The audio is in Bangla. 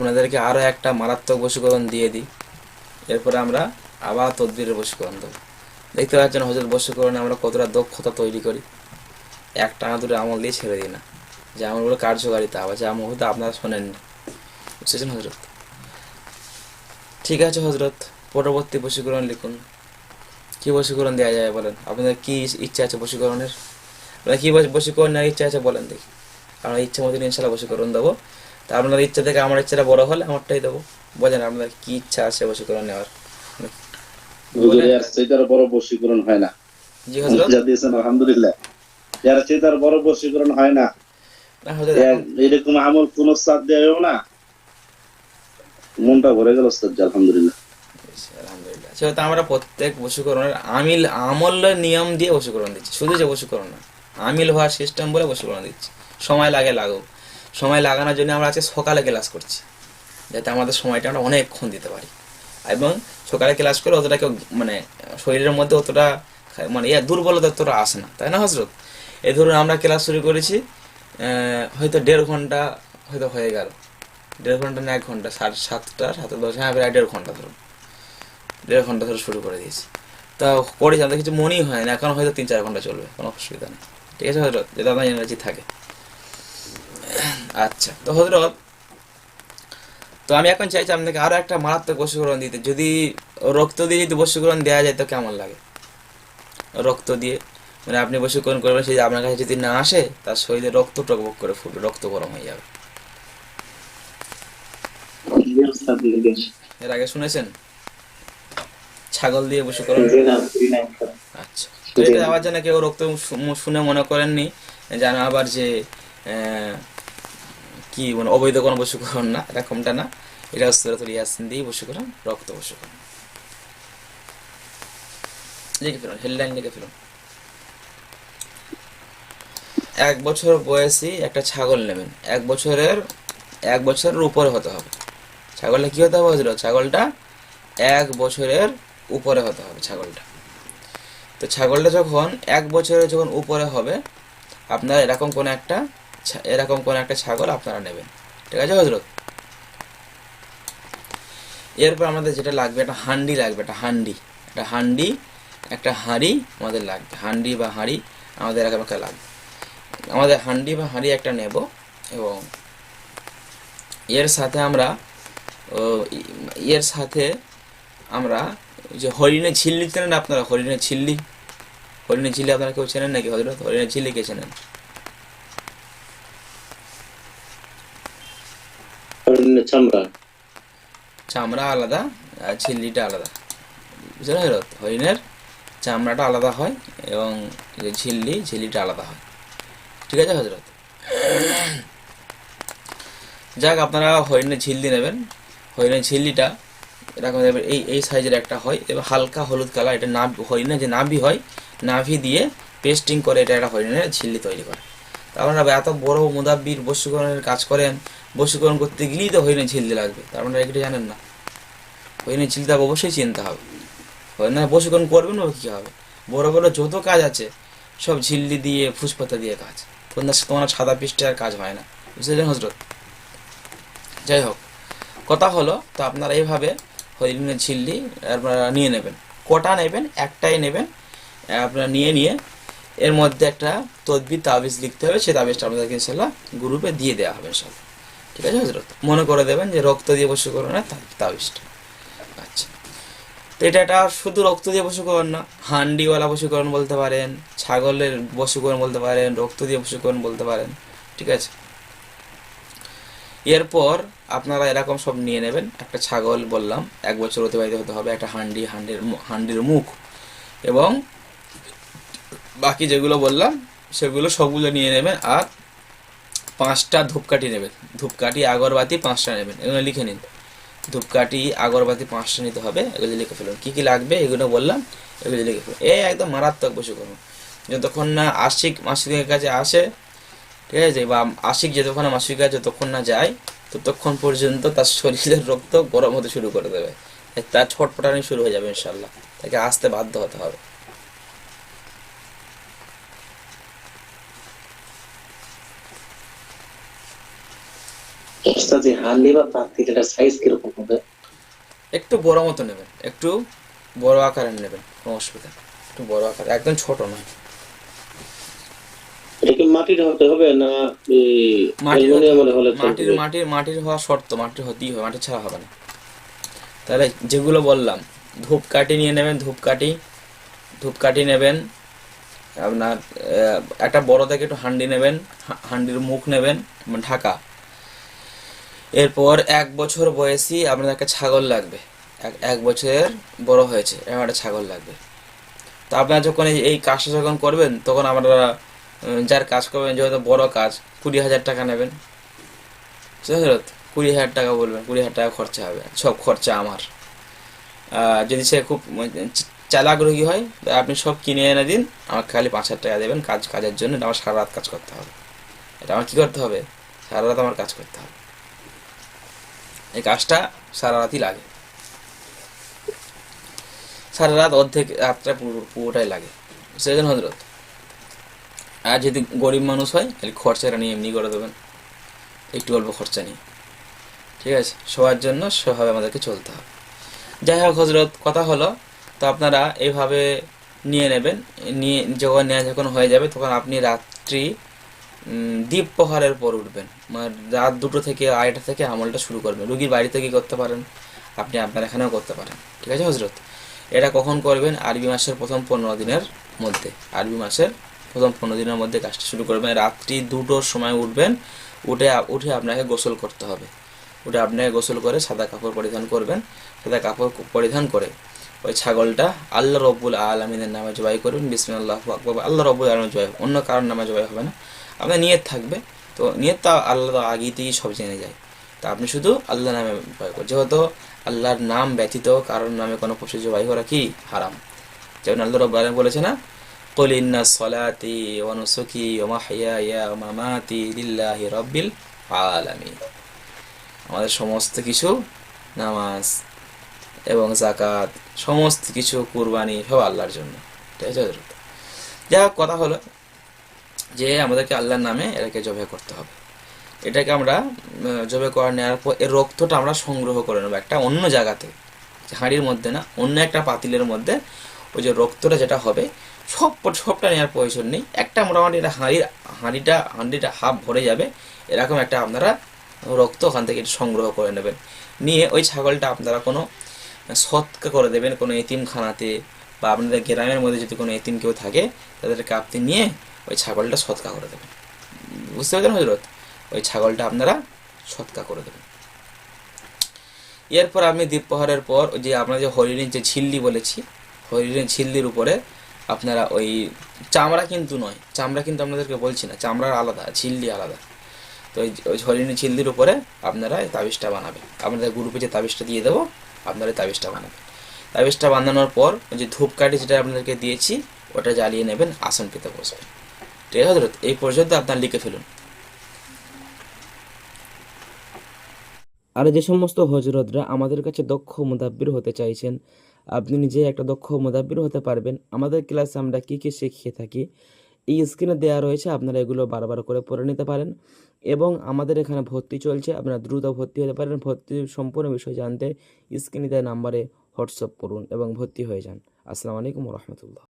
আপনাদেরকে আরও একটা মারাত্মক বশীকরণ দিয়ে দিই। এরপরে আমরা আবার তদবিরের বশীকরণ দেবো। দেখতে পাচ্ছেন হজরত বশীকরণে আমরা কতটা দক্ষতা তৈরি করি। একটা না দুটো আমল দিয়ে ছেড়ে দিই না। যে আমলগুলো কার্যকারিতা আবার যে আমল হয়তো আপনারা শোনেননি। বুঝেছেন হজরত ঠিক আছে হজরত পরবর্তী বশীকরণ লিখুন। কি বশীকরণ দেওয়া যায় বলেন? আপনাদের কি ইচ্ছা আছে বশীকরণের? আপনার কি নেওয়ার ইচ্ছা আছে বলেন দেখি। আমরা ইচ্ছা মতন ইনশাল্লাহ বশীকরণ দেবো। তা আপনাদের ইচ্ছা থেকে আমার ইচ্ছাটা বড় হলে আমারটাই দেবো। বলেন আপনাদের কি ইচ্ছা আছে বশীকরণ নেওয়ার? হুজুর বড় বশীকরণ হয় না। জি হজরত আলহামদুলিল্লাহ। এর চেয়ে বড় বশীকরণ হয় না। না হজরত এর- এরকম আমল কোন সাথ দেওয়া না। মনটা ভরে গেল ওস্তাদ জি, আলহামদুলিল্লাহ। আলহামদুলিল্লাহ। সেহেতু আমরা প্রত্যেক বশীকরণের আমিল আমলের নিয়ম দিয়ে বশীকরণ দিচ্ছি। শুধু যে বশীকরণ না আমিল হওয়ার সিস্টেম বলে বশীকরণ দিচ্ছি। সময় লাগে লাগুক। সময় লাগানোর জন্য আমরা আজকে সকালে ক্লাস করছি, যাতে আমাদের সময়টা আমরা অনেকক্ষণ দিতে পারি। এবং সকালে ক্লাস করে অতটা কেউ মানে শরীরের মধ্যে অতটা মানে ইয়া, দুর্বলতা অতটা আসে না। তাই না, হজরত? এই ধরুন আমরা ক্লাস শুরু করেছি হয়তো দেড় ঘণ্টা হয়তো হয়ে গেল। দেড় ঘণ্টা না এক ঘণ্টা, সাড়ে সাতটা সাতটা দশ হ্যাঁ প্রায় দেড় ঘণ্টা ধরুন। দেড় ঘণ্টা ধরে শুরু করে দিয়েছি। তা করেছি, আমাদের কিছু মনেই হয় না, এখন হয়তো তিন চার ঘণ্টা চলবে, কোনো অসুবিধা নেই। ঠিক আছে, হজরত? যেটা আপনার এনার্জি থাকে। আচ্ছা তো হজরত, তো আমি এখন চাইছি আপনাকে আরও একটা মারাত্মক বশীকরণ দিতে। যদি রক্ত দিয়ে যদি বশীকরণ দেওয়া যায়, তো কেমন লাগে? রক্ত দিয়ে মানে আপনি বশীকরণ করবেন, সেই আপনার কাছে যদি না আসে, তার শরীরে রক্ত টকবক করে ফুটবে, রক্ত গরম হয়ে যাবে। এর আগে শুনেছেন? ছাগল দিয়ে বশীকরণ। আচ্ছা এটা আবার যেন কেউ রক্ত শুনে মনে করেননি, যেন আবার যে কি মানে অবৈধ কোনো বশীকরণ না, এরকমটা না। এটা সুরাতুল ইয়াসিন দিয়ে বশীকরণ, রক্ত বশীকরণ। লিখে ফেলুন হেডলাইন লিখে ফেলুন এক বছর বয়সী একটা ছাগল নেবেন। এক বছরের এক বছরের উপরে হতে হবে। ছাগলটা কি হতে হবে হজরত ছাগলটা এক বছরের উপরে হতে হবে, ছাগলটা। তো ছাগলটা যখন এক বছরের যখন উপরে হবে, আপনার এরকম কোন একটা এরকম কোন একটা ছাগল আপনারা নেবেন। ঠিক আছে, হজরত? এরপর আমাদের যেটা লাগবে, একটা হান্ডি লাগবে, একটা হান্ডি। একটা হান্ডি, একটা হাঁড়ি আমাদের লাগবে। হান্ডি বা হাঁড়ি আমাদের এরকম একটা লাগবে। আমাদের হান্ডি বা হাঁড়ি একটা নেব এবং এর সাথে আমরা এর সাথে আমরা যে হরিণের ঝিল্লি চেনেন আপনারা? হরিণের ঝিল্লি? হরিণের ঝিল্লি আপনারা কেউ চেনেন নাকি হজরত? হরিণের ঝিল্লি কে চেনেন? চামড়া? চামড়া আলাদা, আর ঝিল্লিটা আলাদা। বুঝলেন হরিণের চামড়াটা আলাদা হয় এবং যে ঝিল্লি, ঝিল্লিটা আলাদা হয়। ঠিক আছে হজরত? যাক, আপনারা হরিণের ঝিল্লি নেবেন। হরিণের ঝিল্লিটা এরকম এই এই সাইজের একটা হয়। এবং হালকা হলুদ কালার, এটা নাভ, হরিণের যে নাভি হয়, নাভি দিয়ে পেস্টিং করে এটা একটা হরিণের ঝিল্লি তৈরি করে। তা আপনারা এত বড় মুদাব্বির বশীকরণের কাজ করেন, বশীকরণ করতে গেলেই তো হরিণের ঝিল্লি লাগবে। তার আপনারা এটা জানেন না। হরিণের ঝিল্লিটা অবশ্যই চিনতে হবে। না বশীকরণ করবেন বা কী হবে? বড় বড় যত কাজ আছে, সব ঝিল্লি দিয়ে, ফুসপাতা দিয়ে কাজ। তোমার সাদা পৃষ্ঠে আর কাজ হয় না। বুঝলেন হজরত? যাই হোক, কথা হলো, তো আপনারা এইভাবে হরিণের ঝিল্লি আপনারা নিয়ে নেবেন। কটা নেবেন? একটাই নেবেন। আপনারা নিয়ে নিয়ে এর মধ্যে একটা তদবির, তাবিজ লিখতে হবে সেই তাবিজটা আপনাদেরকে ইনশাল্লাহ গ্রুপে দিয়ে দেওয়া হবে ইনশাল্লাহ ঠিক আছে হজরত মনে করে দেবেন যে রক্ত দিয়ে বশীকরণের তা- তাবিজটা। আচ্ছা। তো এটা একটা শুধু রক্ত দিয়ে বশীকরণ না, হান্ডিওয়ালা বশীকরণ বলতে পারেন, ছাগলের বশীকরণ বলতে পারেন, রক্ত দিয়ে বশীকরণ বলতে পারেন, ঠিক আছে? এরপর আপনারা এরকম সব নিয়ে নেবেন, একটা ছাগল বললাম, এক বছর অতিবাহিত হতে হবে, একটা হান্ডি, হান্ডির হান্ডির মুখ এবং বাকি যেগুলো বললাম, সেগুলো সবগুলো নিয়ে নেবেন আর পাঁচটা ধূপকাঠি নেবেন। ধূপকাঠি, আগরবাতি পাঁচটা নেবেন, এগুলো লিখে নিন। ধূপকাঠি, আগরবাতি পাঁচটা নিতে হবে, এগুলো লিখে ফেলুন। কী কী লাগবে এগুলো বললাম, এগুলো লিখে ফেলুন। এই একদম মারাত্মক বশীকরণ যতক্ষণ না আশিক মাসিকের কাছে আসে, ঠিক আছে, বা আশিক যতক্ষণ না মাসিকের কাছে যতক্ষণ না যায়, ততক্ষণ পর্যন্ত তার শরীরের রক্ত গরম হতে শুরু করে দেবে। তার ছটপটানি শুরু হয়ে যাবে ইনশাল্লাহ তাকে আসতে বাধ্য হতে হবে। ওস্তাদ যে হালি বা পাতিল এটার সাইজ কীরকম হবে? একটু বড় মতো নেবেন একটু বড় আকারের নেবেন কোনো অসুবিধা একটু বড় আকার একদম ছোট নয়। এটা কি মাটির হতে হবে না মাটির মাটির মাটির মাটির হওয়া শর্ত মাটির হতেই হবে মাটি ছাড়া হবে না। তাহলে যেগুলো বললাম ধূপকাঠি নিয়ে নেবেন ধূপকাঠি ধূপকাঠি নেবেন আপনার একটা বড় থেকে একটু হান্ডি নেবেন হান্ডির মুখ নেবেন ঢাকা। এরপর এক বছর বয়সী আপনার একটা ছাগল লাগবে। এক বছরের বড় হয়েছে, এরকম একটা ছাগল লাগবে। তো আপনারা যখন এই- কাজটা যখন করবেন, তখন আপনারা যার কাজ করবেন যেহেতু বড় কাজ, কুড়ি হাজার টাকা নেবেন। কুড়ি হাজার টাকা বলবেন, কুড়ি হাজার টাকা খরচা হবে, সব খরচা আমার। যদি সে খুব চালাগ্রহী হয় আপনি সব কিনে এনে দিন, আমাকে খালি পাঁচ হাজার টাকা দেবেন কাজ, কাজের জন্য আমার সারা রাত কাজ করতে হবে। এটা আমার কী করতে হবে? সারা রাত আমার কাজ করতে হবে। এই কাজটা সারা রাতই লাগে। সারা রাত অর্ধেক রাতটা পুরো, পুরোটাই লাগে। সেজন্য হজরত? আর যদি গরিব মানুষ হয়, তাহলে খরচাটা নিয়ে এমনি করে দেবেন। একটু অল্প খরচা নিয়ে। ঠিক আছে? সবার জন্য সেভাবে আমাদেরকে চলতে হবে। যাই হোক হজরত, কথা হলো, তো আপনারা এইভাবে নিয়ে নেবেন। নিয়ে যখন নেওয়া যখন হয়ে যাবে, তখন আপনি রাত্রি দ্বীপ প্রহারের পর উঠবেন। মানে রাত দুটো থেকে আড়াইটা থেকে আমলটা শুরু করবেন। রুগীর বাড়ি থেকে করতে পারেন। আপনি আপনার এখানেও করতে পারেন। ঠিক আছে হজরত? এটা কখন করবেন? আরবি মাসের প্রথম পনেরো দিনের মধ্যে। আরবি মাসের প্রথম পনেরো দিনের মধ্যে কাজটা শুরু করবেন। রাত্রি দুটোর সময় উঠবেন। উঠে উঠে আপনাকে গোসল করতে হবে। উঠে আপনাকে গোসল করে সাদা কাপড় পরিধান করবেন। সাদা কাপড় পরিধান করে ওই ছাগলটা আল্লাহ রব্বুল আলমিনের নামে জবাই করবেন বিসমিল্লাহ আকবর। আল্লাহ রব্বুল আলমের জবাই অন্য কারোর নামে জবাই হবে না। আপনার নিয়ত থাকবে তো নিয়ত তা আল্লাহ তো আগেই থেকেই সব জেনে যায় তা আপনি শুধু আল্লাহ নামে জবাই করবেন যেহেতু আল্লাহর নাম ব্যতীত কারোর নামে কোনো পশু জবাই করা কি হারাম যেমন আল্লাহ রব্বুল আলম বলেছে না قل إن صلاتي ونسكي ومحياي ومماتي لله رب العالمين আমাদের সমস্ত কিছু নামাজ এবং জাকাত সমস্ত কিছু কুরবানি সব আল্লাহর জন্য ঠিক আছে হজরত? যাই হোক কথা হলো যে আমাদেরকে আল্লাহর নামে এটাকে জবে করতে হবে। এটাকে আমরা জবে করে নেওয়ার পর এর রক্তটা আমরা সংগ্রহ করে নেব একটা অন্য জায়গাতে। হাঁড়ির মধ্যে না, অন্য একটা পাতিলের মধ্যে ওই যে রক্তটা যেটা হবে, সব সবটা নেওয়ার প্রয়োজন নেই। একটা মোটামুটি এটা হাঁড়ির, হাঁড়িটা হাঁড়িটা হাফ ভরে যাবে, এরকম একটা আপনারা রক্ত ওখান থেকে সংগ্রহ করে নেবেন। নিয়ে ওই ছাগলটা আপনারা কোনো সৎকা করে দেবেন কোনো এতিমখানাতে বা আপনাদের গ্রামের মধ্যে যদি কোনো এতিম কেউ থাকে, তাদেরকে আপনি নিয়ে ওই ছাগলটা সৎকা করে দেবেন। বুঝতে পারছেন হজরত? ওই ছাগলটা আপনারা সৎকা করে দেবেন। এরপর আপনি দ্বীপ প্রহরের পর যে আপনার যে হরিণের যে ঝিল্লি বলেছি, হরিণের ঝিল্লির উপরে আপনারা ওই চামড়া কিন্তু নয়, চামড়া কিন্তু আপনাদেরকে বলছি না, চামড়ার আলাদা, ঝিল্লি আলাদা। তো ওই হরিণের ঝিল্লির উপরে আপনারা এই তাবিজটা বানাবেন। আপনাদের গ্রুপে যে তাবিজটা দিয়ে দেবো, আপনারা তাবিজটা বানাবেন। তাবিজটা বানানোর পর ওই যে ধূপকাঠি যেটা আপনাদেরকে দিয়েছি, ওটা জ্বালিয়ে নেবেন আসন পেতে বসবেন। ঠিক আছে হজরত এই পর্যন্ত আপনার লিখে ফেলুন। আর যে সমস্ত হজরতরা আমাদের কাছে দক্ষ মুদাব্বির হতে চাইছেন, আপনি নিজে একটা দক্ষ মুদাব্বির হতে পারবেন। আমাদের ক্লাসে আমরা কী কী শিখিয়ে থাকি, এই স্ক্রিনে দেওয়া রয়েছে, আপনারা এগুলো বারবার করে পড়ে নিতে পারেন। এবং আমাদের এখানে ভর্তি চলছে, আপনারা দ্রুত ভর্তি হতে পারেন। ভর্তি সম্পূর্ণ বিষয় জানতে স্ক্রিনে দেওয়া নাম্বারে হোয়াটসঅ্যাপ করুন এবং ভর্তি হয়ে যান। আসসালামু আলাইকুম রহমতুল্লাহ।